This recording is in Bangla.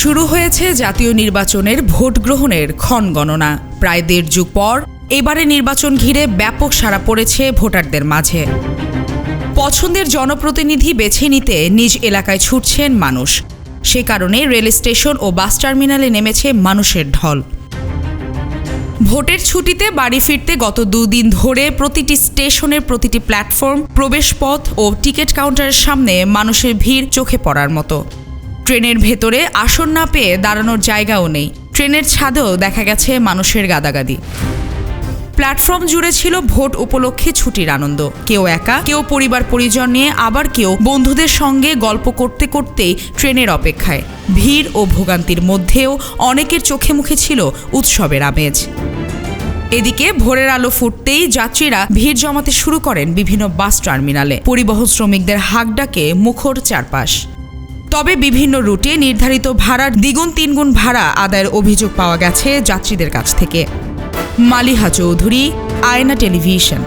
শুরু হয়েছে জাতীয় নির্বাচনের ভোট গ্রহণের ক্ষণ গণনা। প্রায় দেড় যুগ পর, এবারে নির্বাচন ঘিরে ব্যাপক সাড়া পড়েছে ভোটারদের মাঝে। পছন্দের জনপ্রতিনিধি বেছে নিতে নিজ এলাকায় ছুটছেন মানুষ। সে কারণে রেল স্টেশন ও বাস টার্মিনালে নেমেছে মানুষের ঢল। ভোটের ছুটিতে বাড়ি ফিরতে গত দুদিন ধরে প্রতিটি স্টেশনের প্রতিটি প্ল্যাটফর্ম, প্রবেশপথ ও টিকিট কাউন্টারের সামনে মানুষের ভিড় চোখে পড়ার মতো। ট্রেনের ভেতরে আসন না পেয়ে দাঁড়ানোর জায়গাও নেই। ট্রেনের ছাদেও দেখা গেছে মানুষের গাদাগাদি। প্ল্যাটফর্ম জুড়ে ছিল ভোট উপলক্ষে ছুটির আনন্দ। কেউ একা, কেউ পরিবার পরিজন নিয়ে, আবার কেউ বন্ধুদের সঙ্গে গল্প করতে করতেই ট্রেনের অপেক্ষায়। ভিড় ও ভোগান্তির মধ্যেও অনেকের চোখে মুখে ছিল উৎসবের আমেজ। এদিকে ভোরের আলো ফুটতেই যাত্রীরা ভিড় জমাতে শুরু করেন বিভিন্ন বাস টার্মিনালে। পরিবহন শ্রমিকদের হাঁকডাকে মুখর চারপাশ। তবে বিভিন্ন রুটে নির্ধারিত ভাড়ার দ্বিগুণ, তিনগুণ ভাড়া আদায়ের অভিযোগ পাওয়া গেছে যাত্রীদের কাছ থেকে। মালিহা চৌধুরী, আয়না টেলিভিশন।